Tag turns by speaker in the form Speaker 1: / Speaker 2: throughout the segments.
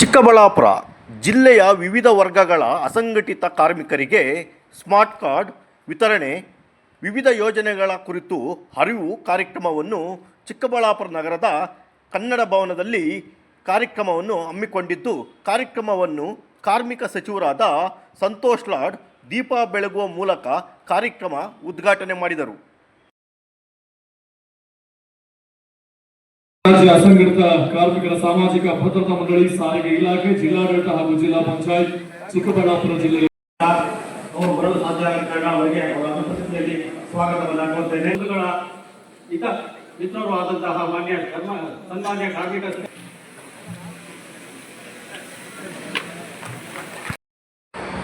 Speaker 1: ಚಿಕ್ಕಬಳ್ಳಾಪುರ ಜಿಲ್ಲೆಯ ವಿವಿಧ ವರ್ಗಗಳ ಅಸಂಘಟಿತ ಕಾರ್ಮಿಕರಿಗೆ ಸ್ಮಾರ್ಟ್ ಕಾರ್ಡ್ ವಿತರಣೆ, ವಿವಿಧ ಯೋಜನೆಗಳ ಕುರಿತು ಅರಿವು ಕಾರ್ಯಕ್ರಮವನ್ನು ಚಿಕ್ಕಬಳ್ಳಾಪುರ ನಗರದ ಕನ್ನಡ ಭವನದಲ್ಲಿ ಕಾರ್ಯಕ್ರಮವನ್ನು ಹಮ್ಮಿಕೊಂಡಿದ್ದು, ಕಾರ್ಯಕ್ರಮವನ್ನು ಕಾರ್ಮಿಕ ಸಚಿವರಾದ ಸಂತೋಷ್ ಲಾಡ್ ದೀಪ ಬೆಳಗುವ ಮೂಲಕ ಕಾರ್ಯಕ್ರಮ ಉದ್ಘಾಟನೆ ಮಾಡಿದರು.
Speaker 2: ರಾಜ್ಯ ಅಸಂಘಟಿತ ಕಾರ್ಮಿಕರ ಸಾಮಾಜಿಕ ಭದ್ರತಾ ಮಂಡಳಿ, ಸಾರಿಗೆ ಇಲಾಖೆ, ಜಿಲ್ಲಾಡಳಿತ ಹಾಗೂ ಜಿಲ್ಲಾ ಪಂಚಾಯತ್ ಚಿಕ್ಕಬಳ್ಳಾಪುರ ಜಿಲ್ಲೆಯ
Speaker 3: ಅನುಪಸ್ಥಿತಿಯಲ್ಲಿ ಸ್ವಾಗತವನ್ನು ಆದಂತಹ ಮಾನ್ಯ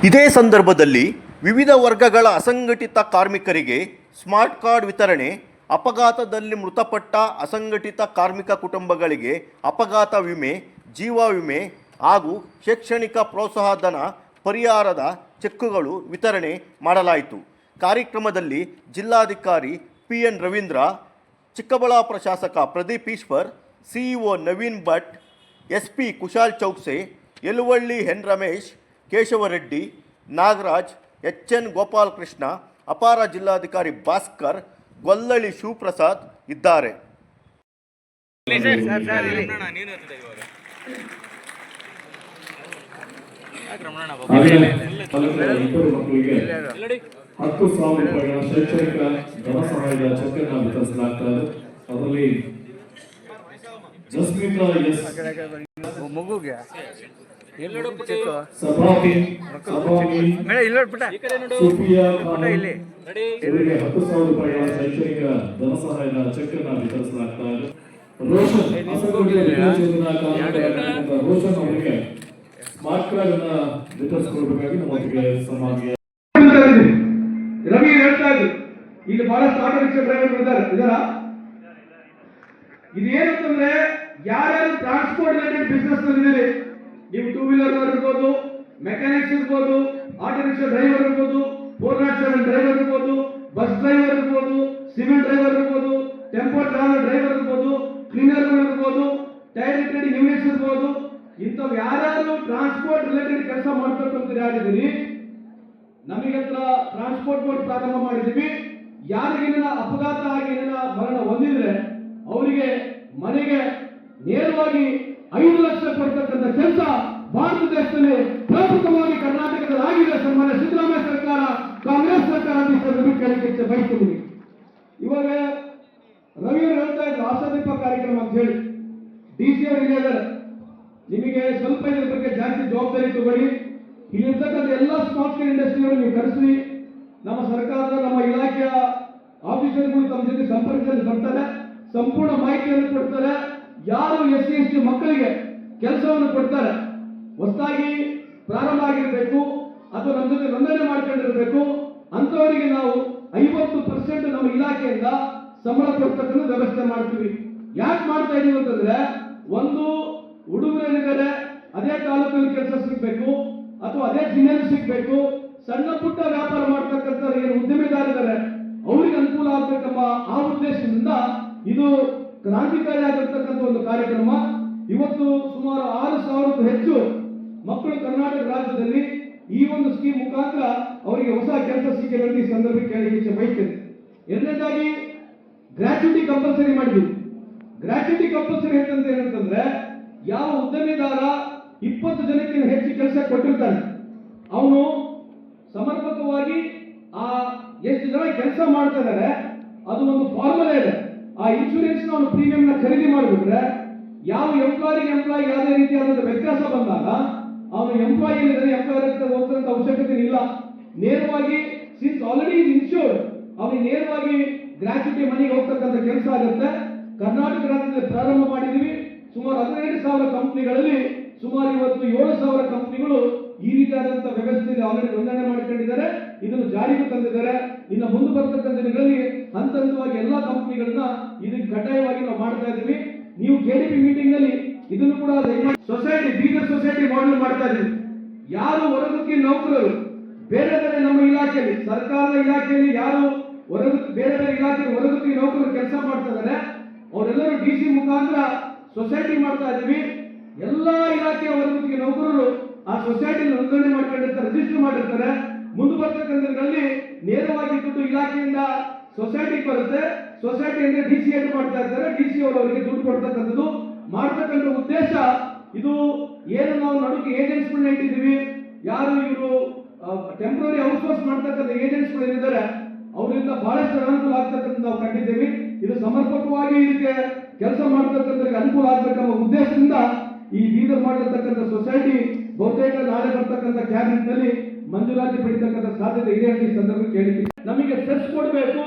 Speaker 1: ಇದೇ ಸಂದರ್ಭದಲ್ಲಿ ವಿವಿಧ ವರ್ಗಗಳ ಅಸಂಘಟಿತ ಕಾರ್ಮಿಕರಿಗೆ ಸ್ಮಾರ್ಟ್ ಕಾರ್ಡ್ ವಿತರಣೆ ಅಪಘಾತದಲ್ಲಿ ಮೃತಪಟ್ಟ ಅಸಂಘಟಿತ ಕಾರ್ಮಿಕ ಕುಟುಂಬಗಳಿಗೆ ಅಪಘಾತ ವಿಮೆ, ಜೀವ ವಿಮೆ ಹಾಗೂ ಶೈಕ್ಷಣಿಕ ಪ್ರೋತ್ಸಾಹಧನ ಪರಿಹಾರದ ಚೆಕ್ಕುಗಳು ವಿತರಣೆ ಮಾಡಲಾಯಿತು. ಕಾರ್ಯಕ್ರಮದಲ್ಲಿ ಜಿಲ್ಲಾಧಿಕಾರಿ ಪಿ ಎನ್ ರವೀಂದ್ರ, ಚಿಕ್ಕಬಳ್ಳಾಪುರ ಶಾಸಕ Pradeep Eshwar, CEO Naveen Bhat S P Kushal Chowkse, Yaluvalli N Ramesh, Keshavareddy, Nagaraj, H N Gopalakrishna, ಅಪಾರ ಜಿಲ್ಲಾಧಿಕಾರಿ ಭಾಸ್ಕರ್ ಗೊಲ್ಲಳಿ ಶಿವಪ್ರಸಾದ್ ಇದ್ದಾರೆ.
Speaker 2: ಹತ್ತು ಸಾವಿರ ರೂಪಾಯಿಗಳ ಶೈಕ್ಷಣಿಕ ಧನ ಸಹಾಯದ ಚೆಕ್ ಅನ್ನು ವಿತರಿಸಲಾಗ್ತಾ ಇದೆ. ಅದರಲ್ಲಿ ಜಸ್ಮಿತಾ ಎಸ್.
Speaker 4: ಮಗುಗೆ?
Speaker 2: ಇವರಿಗೆ ಹತ್ತು ಸಾವಿರ ರೂಪಾಯಿಗಳ ಶೈಕ್ಷಣಿಕ ಧನ ಸಹಾಯದ ಚೆಕ್ ಅನ್ನು ವಿತರಿಸಲಾಗ್ತಾ ಇದೆ. ರೋಷನ್ ರೋಷನ್ ಅವರಿಗೆ ಸ್ಮಾರ್ಟ್ ಕಾರ್ಡ್ ಅನ್ನ ವಿತರಿಸಿಕೊಡ್ಬೇಕಾಗಿ ನಮ್ಮೊಂದಿಗೆ ಸಮಾಜ
Speaker 5: ರವಿ ಹೇಳ್ತಾ ಇದ್ರು. ಇಲ್ಲಿ ಬಹಳಷ್ಟು ಆಟೋ ರಿಕ್ಷಾ ಡ್ರೈವರ್ ಇದ್ದಾರೆ. ಇದರ ಇದೇನಂತಂದ್ರೆ ಯಾರ್ಯಾರು ಟ್ರಾನ್ಸ್ಪೋರ್ಟ್ ರಿಲೇಟೆಡ್ ಬಿಸ್ನೆಸ್ ವೀಲರ್ ಇರ್ಬೋದು ಮೆಕ್ಯಾನಿಕ್ಸ್ ಇರ್ಬೋದು ಆಟೋ ರಿಕ್ಷಾ ಡ್ರೈವರ್ ಇರ್ಬೋದು ಫೋರ್ ನಾಟ್ ಸೆವೆನ್ ಡ್ರೈವರ್ ಇರ್ಬೋದು ಬಸ್ ಡ್ರೈವರ್ ಇರ್ಬೋದು ಸಿಮೆಂಟ್ ಡ್ರೈವರ್ ಇರ್ಬೋದು ಟೆಂಪೋ ಟ್ರಾವೆಲ್ ಡ್ರೈವರ್ ಇರ್ಬೋದು ಕ್ಲೀನರ್ ಇರ್ಬೋದು ಟೈರ್ ಟ್ರೇಡಿಂಗ್ ಯೂನಿಟ್ಸ್ ಇರ್ಬೋದು. ಇಂಥವ್ ಯಾರು ಟ್ರಾನ್ಸ್ಪೋರ್ಟ್ ರಿಲೇಟೆಡ್ ಕೆಲಸ ಮಾಡ್ಬೇಕು ಅಂತ ನಮಗತ್ರ ಟ್ರಾನ್ಸ್ಪೋರ್ಟ್ ಬೋರ್ಡ್ ಪ್ರಾರಂಭ ಮಾಡಿದೀವಿ ಯಾರಿಗೇನ ಅಪಘಾತ ಆಗಿ ಏನೇನ ಮರಣ ಹೊಂದಿದ್ರೆ ಅವರಿಗೆ ಮನೆಗೆ ನೇರವಾಗಿ ಐದು ಲಕ್ಷ ಕೊಡ್ತಕ್ಕಂಥ ಕೆಲಸ ಭಾರತ ದೇಶದಲ್ಲಿ ಪ್ರಮುಖವಾಗಿ ಕರ್ನಾಟಕದಲ್ಲಿ ಆಗಿದೆ ಸನ್ಮಾನ್ಯ ಸಿದ್ದರಾಮಯ್ಯ ಸರ್ಕಾರ ಕಾಂಗ್ರೆಸ್ ಸರ್ಕಾರ ಅಂತ ಈ ಸಂದರ್ಭದಲ್ಲಿ ಕೇಳಲಿಕ್ಕೆ ಬಯಸ್ತೀನಿ ಇವಾಗ ರವಿ ಅವರು ಹೇಳ್ತಾ ಇದ್ರು ಆಶಾದೀಪ ಕಾರ್ಯಕ್ರಮ ಅಂತ ಹೇಳಿ ಡಿ ಸಿ ಅವರು ಇಲ್ಲೇ ಇದ್ದಾರೆ ನಿಮಗೆ ಸ್ವಲ್ಪ ಇದ್ರ ಬಗ್ಗೆ ಜಾಸ್ತಿ ಜವಾಬ್ದಾರಿ ತಗೊಳ್ಳಿ. ಇಲ್ಲಿರ್ತಕ್ಕಂಥ ಎಲ್ಲ ಸ್ಮಾರ್ಟ್ ಕೇರ್ ಇಂಡಸ್ಟ್ರಿಗಳು ನೀವು ಕರೆಸಿ ನಮ್ಮ ಸರ್ಕಾರದ, ನಮ್ಮ ಇಲಾಖೆಯ ಆಫೀಸರ್ಗಳು ತಮ್ಮ ಜೊತೆ ಸಂಪರ್ಕದಲ್ಲಿ ಬರ್ತಾರೆ, ಸಂಪೂರ್ಣ ಮಾಹಿತಿಯನ್ನು ಕೊಡ್ತಾರೆ. ಯಾರು ಎಸ್ ಸಿ ಎಸ್ ಟಿ ಮಕ್ಕಳಿಗೆ ಕೆಲಸವನ್ನು ಕೊಡ್ತಾರೆ, ಹೊಸದಾಗಿ ಪ್ರಾರಂಭ ಆಗಿರಬೇಕು, ಅಥವಾ ನಮ್ಮ ಜೊತೆ ನೋಂದಣಿ ಮಾಡ್ಕೊಂಡಿರಬೇಕು, ಅಂಥವರಿಗೆ ನಾವು ಐವತ್ತು ಪರ್ಸೆಂಟ್ ನಮ್ಮ ಇಲಾಖೆಯಿಂದ ಸಂಬಳ ಕೊಡ್ತಕ್ಕಂಥ ವ್ಯವಸ್ಥೆ ಮಾಡ್ತೀವಿ. ಯಾಕೆ ಮಾಡ್ತಾ ಇದೀವಿ ಅಂತಂದ್ರೆ, ಒಂದು ಹುಡುಗರೇನಿದ್ದಾರೆ ಅದೇ ತಾಲೂಕಲ್ಲಿ ಕೆಲಸ ಸಿಗ್ಬೇಕು ಅಥವಾ ಅದೇ ಜಿಲ್ಲೆಯಲ್ಲಿ ಸಿಗ್ಬೇಕು, ಸಣ್ಣ ಪುಟ್ಟ ವ್ಯಾಪಾರ ಮಾಡ್ತಕ್ಕಂಥ ಏನು ಉದ್ಯಮಿದಾರಿದ್ದಾರೆ ಅವರಿಗೆ ಅನುಕೂಲ ಆಗ್ಬೇಕಂಬ ಆ ಉದ್ದೇಶದಿಂದ ಇದು ಕ್ರಾಂತಿಕಾರಿ ಆಗಿರ್ತಕ್ಕಂಥ ಒಂದು ಕಾರ್ಯಕ್ರಮ. ಇವತ್ತು ಸುಮಾರು ಆರು ಸಾವಿರಕ್ಕೂ ಹೆಚ್ಚು ಮಕ್ಕಳು ಕರ್ನಾಟಕ ರಾಜ್ಯದಲ್ಲಿ ಈ ಒಂದು ಸ್ಕೀಮ್ ಮುಖಾಂತರ ಅವರಿಗೆ ಹೊಸ ಕೆಲಸ ಸಿಕ್ಕಿದೆ ಅಂತ ಈ ಸಂದರ್ಭಕ್ಕೆ ಇಚ್ಛೆ ಬಯಸ್ತೇನೆ ಎರಡನೇದಾಗಿ ಗ್ರಾಚ್ಯುಟಿ ಕಂಪಲ್ಸರಿ ಮಾಡಿದ್ವಿ ಗ್ರಾಚ್ಯುಟಿ ಕಂಪಲ್ಸರಿ ಅಂತಂದ್ರೆ ಏನಂತಂದ್ರೆ, ಯಾವ ಉದ್ಯಮಿದಾರ ಇಪ್ಪತ್ತು ಜನಕ್ಕಿಂತ ಹೆಚ್ಚು ಕೆಲಸ ಕೊಟ್ಟಿರ್ತಾನೆ. ಅವನು ಸಮರ್ಪಕವಾಗಿ ಆ ಎಷ್ಟು ಜನ ಕೆಲಸ ಮಾಡ್ತಾ ಇದ್ದಾರೆ ಅದು ಒಂದು ಫಾರ್ಮುಲಾ ಇದೆ. ಆ ಇನ್ಶೂರೆನ್ಸ್ ಅವನು ಪ್ರೀಮಿಯಂ ನ ಖರೀದಿ ಮಾಡಿಬಿಟ್ರೆ, ಯಾವ ಎಂಪ್ಲಾಯಿ ಎಂಪ್ಲಾಯಿ ಯಾವುದೇ ರೀತಿಯಾದಂತಹ ವ್ಯತ್ಯಾಸ ಬಂದಾಗ, ಅವನು ಎಂಪ್ಲಾಯಿ ಏನಿದೆ ಎಂಪ್ಲಾಯರ್ ಹತ್ರ ಹೋಗ್ತಕ್ಕಂಥ ಅವಶ್ಯಕತೆ ಇಲ್ಲ. ನೇರವಾಗಿ ಸಿನ್ಸ್ ಆಲ್ರೆಡಿ ಇಸ್ ಇನ್ಶೂರ್ಡ್ ಅವನಿಗೆ ನೇರವಾಗಿ ಗ್ರಾಚ್ಯುಟಿ ಮನೆಗೆ ಹೋಗ್ತಕ್ಕಂಥ ಕೆಲಸ ಆಗುತ್ತೆ. ಕರ್ನಾಟಕ ರಾಜ್ಯದಲ್ಲಿ ಪ್ರಾರಂಭ ಮಾಡಿದೀವಿ ಸುಮಾರು ಹದಿನೈದು ಸಾವಿರ ಕಂಪನಿಗಳಲ್ಲಿ ಸುಮಾರು ಇವತ್ತು ಏಳು ಸಾವಿರ ಕಂಪನಿಗಳು ಈ ರೀತಿಯಾದಂತಹ ವ್ಯವಸ್ಥೆಯಲ್ಲಿ ಆಲ್ರೆಡಿ ನೋಂದಣಿ ಮಾಡಿಕೊಂಡಿದ್ದಾರೆ. ಇದನ್ನು ಜಾರಿಗೆ ತಂದಿದ್ದಾರೆ. ಇನ್ನು ಮುಂದೆ ಬರ್ತಕ್ಕಂಥ ದಿನಗಳಲ್ಲಿ ಹಂತ ಹಂತವಾಗಿ ಎಲ್ಲಾ ಕಂಪನಿಗಳನ್ನ ಇದಕ್ಕೆ ಕಡ್ಡಾಯವಾಗಿ ನಾವು ಮಾಡ್ತಾ ಇದ್ದೀವಿ. ನೀವು ಕೆಡಿಪಿ ಮೀಟಿಂಗ್ನಲ್ಲಿ ಇದನ್ನು ಕೂಡ ಸೊಸೈಟಿ ಬೀದರ್ ಸೊಸೈಟಿ ಮಾಡೆಲ್ ಮಾಡ್ತಾ ಇದ್ದೀವಿ. ಯಾರು ಹೊರಗಕ್ಕೆ ನೌಕರರು, ಬೇರೆ ಬೇರೆ ನಮ್ಮ ಇಲಾಖೆಯಲ್ಲಿ, ಸರ್ಕಾರದ ಇಲಾಖೆಯಲ್ಲಿ ಯಾರು ಹೊರಗಕ್ಕೆ ಬೇರೆ ಬೇರೆ ಇಲಾಖೆ ಹೊರಗುತ್ತಿ ನೌಕರರು ಕೆಲಸ ಮಾಡ್ತಾ ಇದ್ದಾರೆ. ಅವರೆಲ್ಲರೂ ಡಿ ಸಿ ಮುಖಾಂತರ ಸೊಸೈಟಿ ಮಾಡ್ತಾ ಇದ್ದೀವಿ. ಎಲ್ಲಾ ಇಲಾಖೆಯ ವರ್ಗಕ್ಕೆ ನೌಕರರು ಆ ಸೊಸೈಟಿ ನೋಂದಣಿ ಮಾಡ್ಕೊಂಡಿರ್ತಾರೆ ರಿಜಿಸ್ಟರ್ ಮಾಡಿರ್ತಾರೆ. ಮುಂದೆ ಬರ್ತಕ್ಕಂಥದ್ರಲ್ಲಿ ನೇರವಾಗಿ ದುಡ್ಡು ಇಲಾಖೆಯಿಂದ ಸೊಸೈಟಿಗೆ ಬರುತ್ತೆ. ಸೊಸೈಟಿಯಿಂದ ಡಿ ಸಿ ಎಡ್ ಮಾಡ್ತಾ ಇರ್ತಾರೆ. ಡಿ ಸಿ ಅವರು ಅವರಿಗೆ ದುಡ್ಡು ಕೊಡ್ತಕ್ಕಂಥದ್ದು ಮಾಡ್ತಕ್ಕಂಥ ಉದ್ದೇಶ ಇದು ಏನು ನಾವು ನಡುಕೆ ಏಜೆಂಟ್ಸ್ಗಳನ್ನ ಇಟ್ಟಿದ್ದೀವಿ. ಯಾರು ಇವರು ಟೆಂಪ್ರರಿ ಔಟ್ಸೋರ್ಸ್ ಮಾಡ್ತಕ್ಕಂಥ ಏಜೆಂಟ್ಸ್ಗಳು ಏನಿದ್ದಾರೆ, ಅವರಿಂದ ಬಹಳಷ್ಟು ಅನುಕೂಲ ಆಗ್ತಕ್ಕಂಥ ನಾವು ಕಂಡಿದ್ದೀವಿ. ಇದು ಸಮರ್ಪಕವಾಗಿ ಇದಕ್ಕೆ ಕೆಲಸ ಮಾಡ್ತಕ್ಕಂಥ ಅನುಕೂಲ ಆಗ್ಬೇಕನ್ನೋ ಉದ್ದೇಶದಿಂದ ಈ ಬೀದರ್ ಮಾಡಿರ್ತಕ್ಕಂಥ ಸೊಸೈಟಿ ಬಹುತೇಕ ನಾಳೆ ಬರ್ತಕ್ಕಂಥ ಕ್ಯಾಬಿನೆಟ್ನಲ್ಲಿ ಮಂಜೂರಾತಿ ಪಡಿತಕ್ಕಂಥ ಸಾಧ್ಯತೆ ಇದೆ ಅಂತ ಈ ಸಂದರ್ಭಕ್ಕೆ ಕೇಳಿ ನಮಗೆ ಸೆಸ್ ಕೊಡಬೇಕು,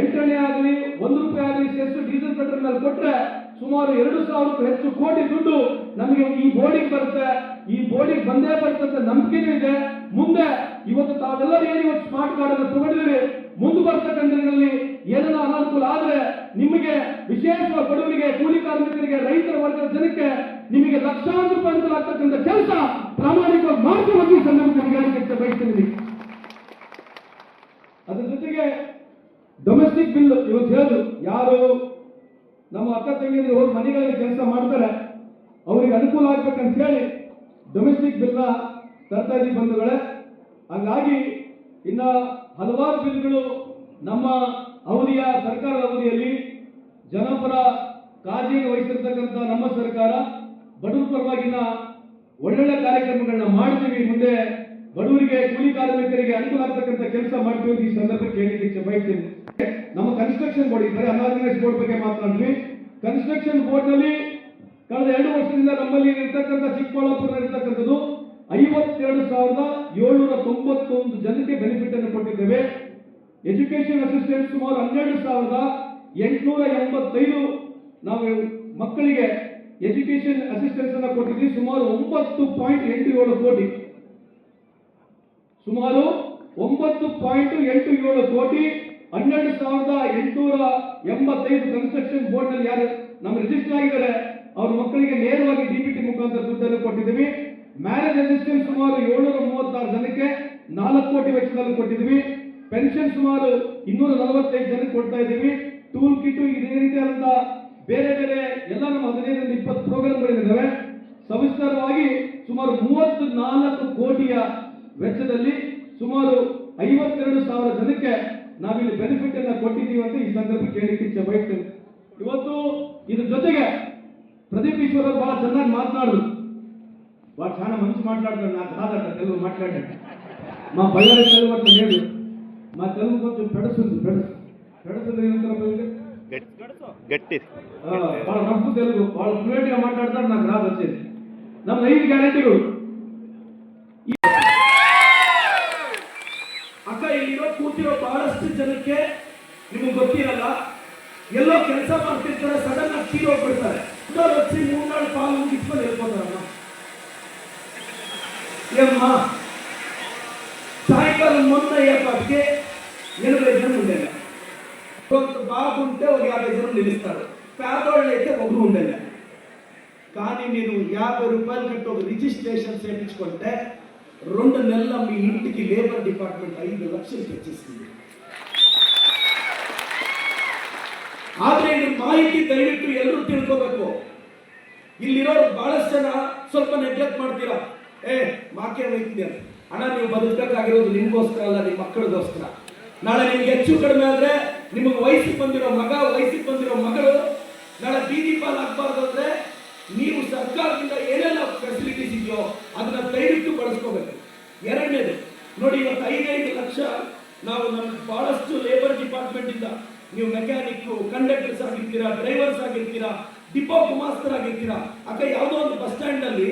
Speaker 5: ಎಂಟನೇ ಆಗಲಿ, ಒಂದು ರೂಪಾಯಿ ಆಗಲಿ ಸೆಸ್ ಡೀಸೆಲ್ ಪೆಟ್ರೋಲ್ ಮೇಲೆ ಕೊಟ್ಟರೆ ಸುಮಾರು ಎರಡು ಸಾವಿರಕ್ಕೂ ಹೆಚ್ಚು ಕೋಟಿ ದುಡ್ಡು ನಮಗೆ ಈ ಬೋರ್ಡಿಗೆ ಬರುತ್ತೆ. ಈ ಬೋರ್ಡಿಗೆ ಬಂದೇ ಬರ್ತಕ್ಕಂಥ ನಂಬಿಕೆನೂ ಇದೆ. ಮುಂದೆ ಇವತ್ತು ತಾವೆಲ್ಲರೂ ಏನು ಇವತ್ತು ಸ್ಮಾರ್ಟ್ ಕಾರ್ಡ್ ಅನ್ನು ತಗೊಂಡಿದ್ದೀರಿ? ಮುಂದೆ ಬರ್ತಕ್ಕಂಥ ದಿನಗಳಲ್ಲಿ ಏನಾರ ಅನಾನುಕೂಲ ಆದ್ರೆ ನಿಮಗೆ ವಿಶೇಷವಾಗಿ ಬಡವರಿಗೆ, ಕೂಲಿ ಕಾರ್ಮಿಕರಿಗೆ, ರೈತರ ವರ್ಗದ ಜನಕ್ಕೆ ನಿಮಗೆ ಲಕ್ಷಾಂತರ ರೂಪಾಯಿ ಆಗ್ತಕ್ಕಂಥ ಕೆಲಸ ಪ್ರಾಮಾಣಿಕ ಮಾರ್ಗವಾಗಿ ಸಂದರ್ಭದಲ್ಲಿ ಹೇಳಿಕೆ ಬಯಸ್ತೀನಿ. ಅದರ ಜೊತೆಗೆ ಡೊಮೆಸ್ಟಿಕ್ ಬಿಲ್ ಇವತ್ತು ಹೇಳಿದ್ರು. ಯಾರು ನಮ್ಮ ಅಕ್ಕ ತಂಗಿಯರು ಹೋಗಿ ಮನೆಗಳಲ್ಲಿ ಕೆಲಸ ಮಾಡ್ತಾರೆ, ಅವರಿಗೆ ಅನುಕೂಲ ಆಗ್ಬೇಕಂತ ಹೇಳಿ ಡೊಮೆಸ್ಟಿಕ್ ಬಿಲ್ನ ತರ್ತಾ ಇದ್ದೀವಿ ಬಂಧುಗಳೇ, ಹಂಗಾಗಿ ಇನ್ನ ಹಲವಾರು ಬಿಲ್ಗಳು ನಮ್ಮ ಅವಧಿಯ ಸರ್ಕಾರದ ಅವಧಿಯಲ್ಲಿ ಜನಪರ ಕಾಳಜಿಯನ್ನು ವಹಿಸಿರ್ತಕ್ಕಂಥ ನಮ್ಮ ಸರ್ಕಾರ ಬಡವರ ಪರವಾಗಿನ ಒಳ್ಳೊಳ್ಳೆ ಕಾರ್ಯಕ್ರಮಗಳನ್ನ ಮಾಡ್ತೀವಿ ಮುಂದೆ ಬಡವರಿಗೆ, ಕೂಲಿ ಕಾರ್ಮಿಕರಿಗೆ ಅನುಕೂಲ ಆಗ್ತಕ್ಕಂಥ ಕೆಲಸ ಮಾಡ್ತೀವಿ ಈ ಸಂದರ್ಭಕ್ಕೆ ಇಚ್ಛೆ ಬಯಸ್ತೀನಿ. ನಮ್ಮ ಕನ್ಸ್ಟ್ರಕ್ಷನ್ ಬೋರ್ಡ್ ಇದ್ದಾರೆ ಅನಾರ್ಗನೈಸ್ ಬೋರ್ಡ್ ಬಗ್ಗೆ ಮಾತನಾಡ್ತೀವಿ ಕನ್ಸ್ಟ್ರಕ್ಷನ್ ಬೋರ್ಡ್ನಲ್ಲಿ ಕಳೆದ ಎರಡು ವರ್ಷದಿಂದ ನಮ್ಮಲ್ಲಿ ಇರ್ತಕ್ಕಂಥ ಚಿಕ್ಕಬಳ್ಳಾಪುರ ಇರ್ತಕ್ಕಂಥದ್ದು ಐವತ್ತೆರಡು ಸಾವಿರದ ಏಳ್ನೂರ ತೊಂಬತ್ತೊಂದು ಜನಕ್ಕೆ ಬೆನಿಫಿಟ್ ಅನ್ನು ಕೊಟ್ಟಿದ್ದೇವೆ. ಎಜುಕೇಶನ್ ಅಸಿಸ್ಟೆಂಟ್ ಸುಮಾರು ಹನ್ನೆರಡು ಸಾವಿರದ ಎಂಟುನೂರ ಎಂಬತ್ತೈದು ನಾವು ಮಕ್ಕಳಿಗೆ ಎಜುಕೇಶನ್ ಅಸಿಸ್ಟೆನ್ಸ್ ಅನ್ನು ಕೊಟ್ಟಿದ್ವಿ. ಸುಮಾರು ಒಂಬತ್ತು ಪಾಯಿಂಟ್ ಎಂಟು ಏಳು ಕೋಟಿ. ಸುಮಾರು ಒಂಬತ್ತು ಪಾಯಿಂಟ್ ಎಂಟು ಏಳು ಕೋಟಿ ಹನ್ನೆರಡು ಸಾವಿರದ ಎಂಟುನೂರ ಎಂಬತ್ತೈದು ಕನ್ಸ್ಟ್ರಕ್ಷನ್ ಬೋರ್ಡ್ನಲ್ಲಿ ಯಾರು ನಮ್ಮ ರಿಜಿಸ್ಟರ್ ಆಗಿದ್ದಾರೆ. ಅವ್ರ ಮಕ್ಕಳಿಗೆ ನೇರವಾಗಿ ಡಿಪಿಟಿ ಮುಖಾಂತರ ದುಡ್ಡನ್ನು ಕೊಟ್ಟಿದ್ದೀವಿ. ಮ್ಯಾರೇಜ್ ಅಸಿಸ್ಟೆನ್ಸ್ ಸುಮಾರು ಏಳ್ನೂರ ಮೂವತ್ತಾರು ಜನಕ್ಕೆ ನಾಲ್ಕು ಕೋಟಿ ವೆಚ್ಚದಲ್ಲಿ ಕೊಟ್ಟಿದ್ದೀವಿ. ಪೆನ್ಷನ್ ಸುಮಾರು ಇನ್ನೂರ ನಲವತ್ತೈದು ಜನಕ್ಕೆ ಕೊಡ್ತಾ ಇದ್ದೀವಿ. ಟೂಲ್ ಕಿಟ್ ಇದೇ ರೀತಿಯಾದಂತ ಬೇರೆ ಬೇರೆ ಎಲ್ಲ ನಮ್ಮ ಹದಿನೈದರಿಂದ ಇಪ್ಪತ್ತು ಪ್ರೋಗ್ರಾಮ್ಗಳಿದ್ದಾವೆ ಸವಿಸ್ತಾರವಾಗಿ ಸುಮಾರು ಮೂವತ್ತು ನಾಲ್ಕು ಕೋಟಿಯ ವೆಚ್ಚದಲ್ಲಿ ಸುಮಾರು ಐವತ್ತೆರಡು ಸಾವಿರ ಜನಕ್ಕೆ ನಾವಿಲ್ಲಿ ಬೆನಿಫಿಟ್ ಅನ್ನ ಕೊಟ್ಟಿದ್ದೀವಿ ಅಂತ ಈ ಸಂದರ್ಭ ಕೇಳಿಕ್ಕೆ ಇಚ್ಛೆ ಬಯಸ್ತೇನೆ. ಇವತ್ತು ಇದ್ರ ಜೊತೆಗೆ ಪ್ರದೀಪ್ ಈಶ್ವರ್ ಬಹಳ ಚೆನ್ನಾಗಿ ಮಾತನಾಡಿದ್ರು ಬಹಳ ಚೆನ್ನಾಗಿ ಮನಸ್ಸು ಮಾತಾಡ್ತಾರೆ ನಾನು ಕಾದಾಟ ತೆಲುಗು ಮಾತಾಡಿ ಮಾ ಬಳ್ಳಾರಿ ತೆಲುಗು ಅಂತ ಹೇಳಿ ಮಾ ತೆಲುಗು ಕೊಂಚು ಪೆಡಸು. ಪೆಡಸು ಪೆಡಸಂದ್ರೆ ಏನಂತ పిల్లలకి?
Speaker 1: ಗಟ್ಟಿ
Speaker 5: ఆ, వాళ్ళ రఫ్ తెలుగు వాళ్ళు ఫ్లూయెంట్ గా మాట్లాడతారు నాకు రాదు వచ్చేది ನಮ್ಮ ಐದು ಗ್ಯಾರಂಟಿಗಳು
Speaker 6: ಅಕ್ಕ ಇಲ್ಲಿರೋ ಕೂತಿರೋ ಬಹಳಷ್ಟು ಜನಕ್ಕೆ ನಿಮಗೆ ಗೊತ್ತಿರಲ್ಲ ಎಲ್ಲೋ ಕೆಲಸ ಮಾಡ್ತಿರ್ತಾರೆ ಸಡನ್ ಆಗಿ ತೀರೋಗ್ಬಿಡ್ತಾರೆ ಇನ್ನೊಂದು వచ్చి ಮೂರ್ನಾಳು ಪಾಲು ಮುಗಿಸ್ಕೊಂಡು ಹೇಳ್ಕೊಂಡ್ರಮ್ಮ ఏమ్మా సాయంకాలం మొన్న అయ్యేపాటికి ఎనభై యాభై జనం నిలుస్తారు పేదవాళ్ళు అయితే ఒకరు ఉండేది కానీ నేను యాభై రూపాయలు కట్టి ఒక రిజిస్ట్రేషన్ చేయించుకుంటే రెండు నెలల మీ ఇంటికి లేబర్ డిపార్ట్మెంట్ ఐదు లక్షలు తెచ్చిస్తుంది ಆದ್ರೆ ಇದು ಮಾಹಿತಿ ದಯವಿಟ್ಟು ಎಲ್ಲರೂ ತಿಳ್ಕೋಬೇಕು ಇಲ್ಲಿರೋರು ಬಹಳಷ್ಟು ಜನ ಸ್ವಲ್ಪ ನೆಗ್ಲೆಕ್ಟ್ ಮಾಡ್ತೀರಾ ಏ ಮಾಕೆ ವೈದ್ಯ ಅಣ್ಣ ನೀವು ಬದುಕಬೇಕಾಗಿರೋದು ನಿಮ್ಗೋಸ್ಕರ ಅಲ್ಲ ನಿಮ್ಮ ಮಕ್ಕಳಿಗೋಸ್ಕರ ನಾಳೆ ನಿಮ್ಗೆ ಹೆಚ್ಚು ಕಡಿಮೆ ಆದ್ರೆ ನಿಮಗೆ ವಯಸ್ಸಿಗೆ ಬಂದಿರೋ ಮಗ, ವಯಸ್ಸಿಗೆ ಬಂದಿರೋ ಮಗಳು, ನಾಳೆ ಬೀದಿ ಪಾಲ್ ಆಗ್ಬಾರ್ದು ಅಂದ್ರೆ ನೀವು ಸರ್ಕಾರದಿಂದ ಏನೆಲ್ಲ ಫೆಸಿಲಿಟೀಸ್ ಇದೆಯೋ ಅದನ್ನ ದಯವಿಟ್ಟು ಬಳಸ್ಕೋಬೇಕು. ಎರಡನೇದು, ನೋಡಿ ಇವತ್ತು ಐದೈದು ಲಕ್ಷ ನಾವು ನಮ್ಮ ಬಹಳಷ್ಟು ಲೇಬರ್ ಡಿಪಾರ್ಟ್ಮೆಂಟ್ ಇಂದ ನೀವು ಮೆಕ್ಯಾನಿಕ್ ಕಂಡಕ್ಟರ್ಸ್ ಆಗಿರ್ತೀರಾ ಡ್ರೈವರ್ಸ್ ಆಗಿರ್ತೀರಾ ಡಿಪೋ ಗುಮಾಸ್ತರ್ ಆಗಿರ್ತೀರಾ, ಅಕ್ಕ ಯಾವುದೋ ಒಂದು ಬಸ್ ಸ್ಟ್ಯಾಂಡ್ ಅಲ್ಲಿ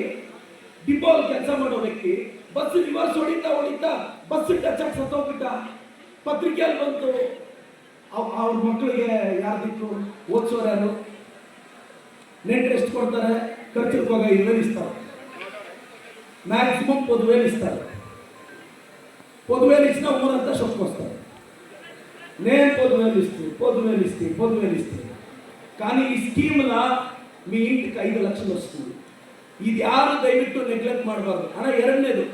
Speaker 6: ಡಿಪೋ ಕೆಲಸ ಮಾಡೋ ವ್ಯಕ್ತಿ ಬಸ್ ರಿವರ್ಸ್ ಹೊಡಿತಾ ಹೊಡಿತಾ ಬಸ್ ಟಚ್ ಆಗಿ ಸತ್ತೋಗ್ಬಿಟ್ಟ ಪತ್ರಿಕೆಯಲ್ಲಿ ಬಂತು ಅವ್ರ ಮಕ್ಕಳಿಗೆ ಯಾರ್ದಿತ್ತು ಓದಿಸೋರು ಯಾರು ನೆಂಟ್ರು ಎಷ್ಟು ಕೊಡ್ತಾರೆ ಖರ್ಚಿಗೆ ಹೋಗ ಇಲ್ಲಿಸ್ತಾರೆ ಮ್ಯಾಕ್ಸಿಮಮ್ ಪದುವೇಲಿ ಇಸ್ತಾರೆ పొదువేలు ఇచ్చినా ఊరంతా చొప్పుకొస్తారు నేను పొదువేలు ఇస్తూ పొదువేలు ఇస్తే పొదువేలు ఇస్తే కానీ ఈ స్కీమ్ల మీ ఇంటికి ఐదు లక్షలు వస్తుంది ಇದು ಯಾರು ದಯವಿಟ್ಟು ನೆಗ್ಲೆಕ್ಟ್ ಮಾಡಬಾರ್ದು ಹಣ ಎರಡನೇದು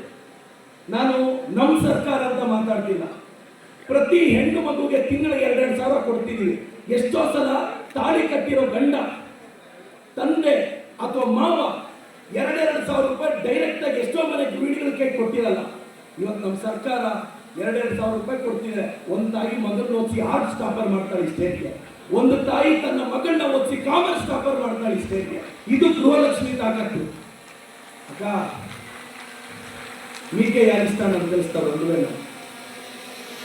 Speaker 6: ನಾನು ನಮ್ಮ ಸರ್ಕಾರ ಅಂತ ಮಾತಾಡ್ತಿಲ್ಲ ಪ್ರತಿ ಹೆಣ್ಣು ಮಗುಗೆ ತಿಂಗಳಿಗೆ ಎರಡೆರಡು ಸಾವಿರ ಕೊಡ್ತಿದ್ದೀವಿ ಎಷ್ಟೋ ಸಲ ತಾಳಿ ಕಟ್ಟಿರೋ ಗಂಡ, ತಂದೆ ಅಥವಾ ಮಾವ ಎರಡೆರಡು ಸಾವಿರ ರೂಪಾಯಿ ಡೈರೆಕ್ಟ್ ಆಗಿ ಎಷ್ಟೋ ಮನೆ ಗೃಹಿಣಿಗಳ ಕೈ ಕೊಟ್ಟಿರಲ್ಲ. ಇವತ್ತು ನಮ್ಮ ಸರ್ಕಾರ ಎರಡೆರಡು ಸಾವಿರ ರೂಪಾಯಿ ಕೊಡ್ತಿದೆ. ಒಂದು ತಾಯಿ ಮಗನ ಓದಿಸಿ ಆರ್ಟ್ ಸ್ಟಾಪರ್ ಮಾಡ್ತಾಳೆ ಸ್ಟೇಟ್ಗೆ ಒಂದು ತಾಯಿ ತನ್ನ ಮಗಳನ್ನ ಓದಿಸಿ ಕಾಮರ್ಸ್ ಸ್ಟಾಪರ್ ಈ ಸ್ಟೇಟ್ಗೆ ಇದು ಗೃಹಲಕ್ಷ್ಮಿ ತಾಕತ್ತು. ಅಕ್ಕ, ಮೀಕೆ ಯಾರು ಒಂದು ನಮ್ಗೆ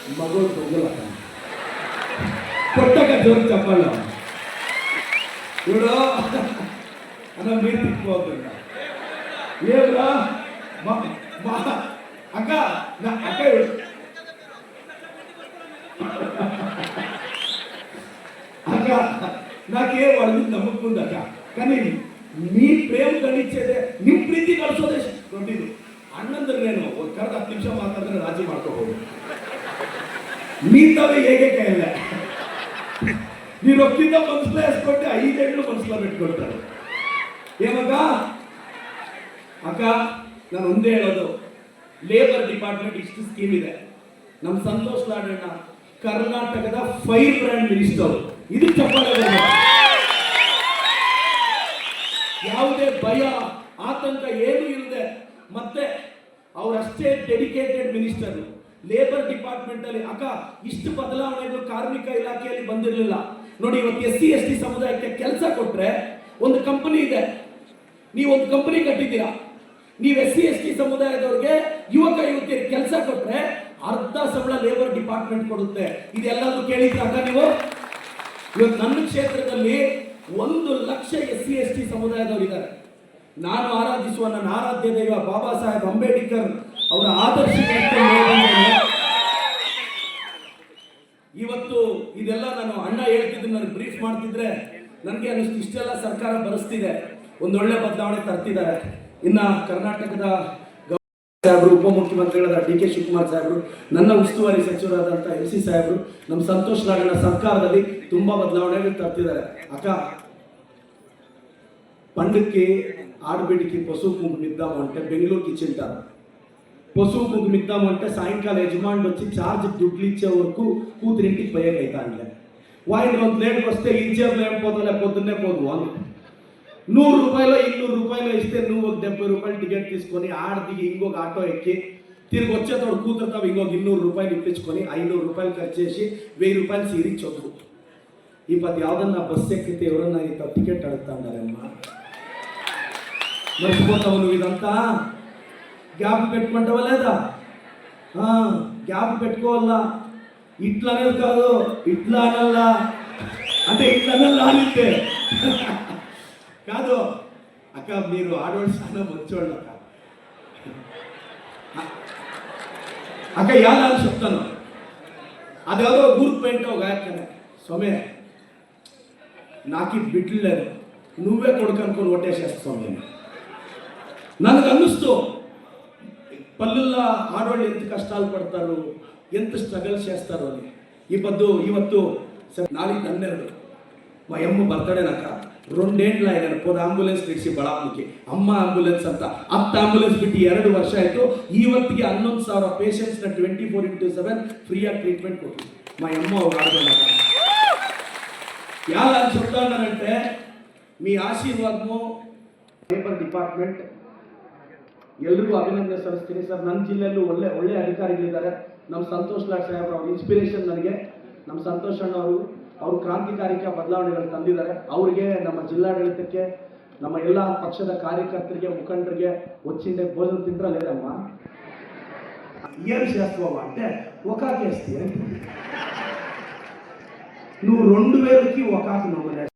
Speaker 6: ಕಲಿಸ್ತಾರೆ ಒಂದು ವೇಳೆ ಮಗಳು ಹೋಗಲ್ಲ ಕೊಟ್ಟಾಗ ಜೋರು ಚಪ್ಪಲ್ಲ ಇವಳು ಅನ್ನ ಮೀರ್ ತಿಕ್ಕೋದ್ರಿಂದ ಏನ್ರ ಅಕ್ಕ ನಾ ಅಕ್ಕ ಇವಳು ಅಕ್ಕ ನಾಕೆ ಒಳಗಿದ್ ನಮಗ್ ಮುಂದ ಅಕ್ಕ ಕನಿ ನೀ ಪ್ರೇಮ ಗಣಿಸದೆ ನಿಮ್ ಪ್ರೀತಿ ಕಳ್ಸೋದೇ ದೊಡ್ಡಿದು ಅಣ್ಣಂದ್ರೇನು ಒಂದ್ ಕರೆದ ಹತ್ತು ನಿಮಿಷ ಮಾಡ್ಕೊ ಹೋಗು ಕೈಯಲ್ಲ ನೀನು ರೊಕ್ಕಿಂದ ಮನ್ಸ್ಲ ಎಸ್ಕೊಟ್ಟೆ ಐದೆಂಟು ಮನ್ಸಲ ಬಿಟ್ಕೊಡ್ತಾರೆ ಏಮಕ್ಕ ಅಕ್ಕ, ನಾನು ಒಂದೇ ಹೇಳೋದು. ಲೇಬರ್ ಡಿಪಾರ್ಟ್ಮೆಂಟ್ ಇಷ್ಟು ಸ್ಕೀಮ್ ಇದೆ. ನಮ್ಮ ಸಂತೋಷ್ ಲಾಡಣ್ಣ ಕರ್ನಾಟಕದ ಫೈರ್ ಬ್ರ್ಯಾಂಡ್ ಮಿನಿಸ್ಟರ್ ಇದು ಚಪ್ಪಾಳೆ. ಯಾವುದೇ ಭಯ, ಆತಂಕ ಏನು ಇಲ್ಲದೆ ಮತ್ತೆ ಅವರಷ್ಟೇ ಡೆಡಿಕೇಟೆಡ್ ಮಿನಿಸ್ಟರ್ ಲೇಬರ್ ಡಿಪಾರ್ಟ್ಮೆಂಟ್ ಅಲ್ಲಿ. ಅಕ್ಕ, ಇಷ್ಟು ಬದಲಾವಣೆಗಳು ಕಾರ್ಮಿಕ ಇಲಾಖೆಯಲ್ಲಿ ಬಂದಿರಲಿಲ್ಲ. ನೋಡಿ, ಇವತ್ತು ಎಸ್ ಸಿ, ಎಸ್ ಟಿ ಸಮುದಾಯಕ್ಕೆ ಕೆಲಸ ಕೊಟ್ರೆ ಒಂದು ಕಂಪನಿ ಇದೆ. ನೀವು ಒಂದು ಕಂಪನಿ ಕಟ್ಟಿದ್ದೀರಾ. ನೀವು ಎಸ್ ಸಿ, ಎಸ್ ಟಿ ಸಮುದಾಯದವ್ರಿಗೆ ಯುವಕ, ಯುವತಿಯರಿಗೆ ಕೆಲಸ ಕೊಟ್ರೆ ಅರ್ಧ ಸಂಬಳ ಲೇಬರ್ ಡಿಪಾರ್ಟ್ಮೆಂಟ್ ಕೊಡುತ್ತೆ. ಇದೆಲ್ಲದೂ ಕೇಳಿದ್ರ ಅಕ್ಕ ನೀವು? ಇವತ್ತು ನನ್ನ ಕ್ಷೇತ್ರದಲ್ಲಿ ಒಂದು lakh S C, S T ಸಮುದಾಯದವರಿದ್ದಾರೆ. ನಾನು ಆರಾಧಿಸುವ ನನ್ನ ಆರಾಧ್ಯ ದೈವ ಬಾಬಾ ಸಾಹೇಬ್ ಅಂಬೇಡ್ಕರ್ ಅವರ ಆದರ್ಶ ಇವತ್ತು ಇದೆಲ್ಲ ನಾನು ಅಣ್ಣ ಹೇಳ್ತಿದ್ದು ನನಗೆ ಬ್ರೀಫ್ ಮಾಡ್ತಿದ್ರೆ ನನಗೆ ಅನಿಸ್ತು ಇಷ್ಟೆಲ್ಲ ಸರ್ಕಾರ ಬರೆಸ್ತಿದೆ ಒಂದೊಳ್ಳೆ ಬದಲಾವಣೆ ತರ್ತಿದ್ದಾರೆ ಇನ್ನ ಕರ್ನಾಟಕದ ಗವರ್ನರ್ ಸಾಹೇಬರು ಉಪಮುಖ್ಯಮಂತ್ರಿಗಳಾದ ಡಿ ಕೆ ಶಿವಕುಮಾರ್ ಸಾಹೇಬರು ನನ್ನ ಉಸ್ತುವಾರಿ ಸಚಿವರಾದಂಥ ಎಂ ಸಿ ಸಾಹೇಬರು ನಮ್ಮ ಸಂತೋಷ್ ನಾಗಣ್ಣ ಸರ್ಕಾರದಲ್ಲಿ ತುಂಬಾ ಬದಲಾವಣೆಗಳು ತರ್ತಿದ್ದಾರೆ ಅಕ್ಕ పండుగకి ఆడబిడ్డకి పశువు కుంకుమ ఇద్దామంటే బెంగళూరుకి ఇచ్చింటారు పశువు కుంకుమ ఇద్దామంటే సాయంకాలం యజమానుడు వచ్చి ఛార్జ్ దుడ్లు ఇచ్చే వరకు కూతురింటికి పోయాక అవుతానులే వాయిన్ కొంత లేటుకు వస్తే ఇచ్చేపులు ఏం పోతుందిలే పొద్దున్నే పోదు అని నూరు రూపాయలు ఇన్నూరు రూపాయలు ఇస్తే నువ్వు ఒక డెబ్బై రూపాయలు టికెట్ తీసుకొని ఆడ దిగి ఇంకొక ఆటో ఎక్కి తిరిగి వచ్చేటప్పుడు కూతురుతో ఇంకొక ఇన్నూరు రూపాయలు ఇప్పించుకొని ఐనూరు రూపాయలు ఖర్చు చేసి వెయ్యి రూపాయలు సీరించొద్దు ఈ పది యావదన్నా బస్సు ఎక్కితే ఎవరన్నా ఇంత టికెట్ అడుగుతా మర్చిపోతావు నువ్వు ఇదంతా? గ్యాప్ పెట్టుకుంటావా లేదా? గ్యాప్ పెట్టుకోవాలా? ఇట్లా అనేది కాదు ఇట్లా అనల్లా. అంటే ఇట్లా రాలితే కాదు అక్క మీరు ఆడవాళ్ళు చాలా మంచోళ్ళు అక్క. అక్క యాదాలు చెప్తాను. అదేదో ఊరికి పెంట ఒక సొమే నాకు ఈ బిడ్డలు లేదు నువ్వే కొడుకు అనుకొని ఒట్టేసేస్తావు నేను నన్ను కలుస్తూ ಪಲ್ಲುಲ್ಲ ಮಾಡುವಳ್ಳಿ ಎಂತ ಕಷ್ಟ ಪಡ್ತಾರೋ, ಎಂತ ಸ್ಟ್ರಗಲ್ ಸೇರ್ತಾರೋ ಇವತ್ತು ಇವತ್ತು ನಾಲಿ ಹನ್ನೆರಡು. ಮಾ, ಎಮ್ಮ ಬರ್ತಡೆ ನಕ ರೊಂಡೇಂಡ್ಲ ಇದನ್ನು ಪೋದ ಆಂಬುಲೆನ್ಸ್ ಇಡಿಸಿ ಬಳಾಮುಖಿ ಅಮ್ಮ ಆಂಬುಲೆನ್ಸ್ ಅಂತ. ಹತ್ತು ಆಂಬುಲೆನ್ಸ್ ಬಿಟ್ಟು ಎರಡು ವರ್ಷ ಆಯಿತು. ಇವತ್ತಿಗೆ ಹನ್ನೊಂದು ಸಾವಿರ ಪೇಷೆಂಟ್ಸ್ನ twenty four into seven free ಆಗಿ ಟ್ರೀಟ್ಮೆಂಟ್ ಕೊಟ್ಟು ಮಾ ಅಮ್ಮ ಅವ್ರು ಆಡೋದು ಯಾರು ಅನ್ಸುತ್ತಂತೆ ಮೀ ಆಶೀರ್ವಾದ ಲೇಬರ್ ಡಿಪಾರ್ಟ್ಮೆಂಟ್ ಎಲ್ರಿಗೂ ಅಭಿನಂದನೆ ಸಲ್ಲಿಸ್ತೀನಿ ಸರ್. ನನ್ನ ಜಿಲ್ಲೆಯಲ್ಲೂ ಒಳ್ಳೆ ಒಳ್ಳೆ ಅಧಿಕಾರಿಗಳಿದ್ದಾರೆ. ನಮ್ಮ ಸಂತೋಷ್ ಲಾಡ್ ಸಾಹೇಬ್ ಅವ್ರ ಇನ್ಸ್ಪಿರೇಷನ್ ನನಗೆ. ನಮ್ಮ ಸಂತೋಷ್ ಅಣ್ಣ ಅವರು ಅವರು ಕ್ರಾಂತಿಕಾರಿಕ ಬದಲಾವಣೆಗಳು ತಂದಿದ್ದಾರೆ. ಅವರಿಗೆ ನಮ್ಮ ಜಿಲ್ಲಾಡಳಿತಕ್ಕೆ, ನಮ್ಮ ಎಲ್ಲ ಪಕ್ಷದ ಕಾರ್ಯಕರ್ತರಿಗೆ, ಮುಖಂಡರಿಗೆ ಒಚ್ಚಿಂದೆ ಭೋಜನ ತಿಂದ್ರಲ್ಲೇನಮ್ಮ ಏನು శాస్త్రం అంటే ఒకాకేస్తే ನೀವು రెండు వేలకి ఒకాకి నమ్మలేదు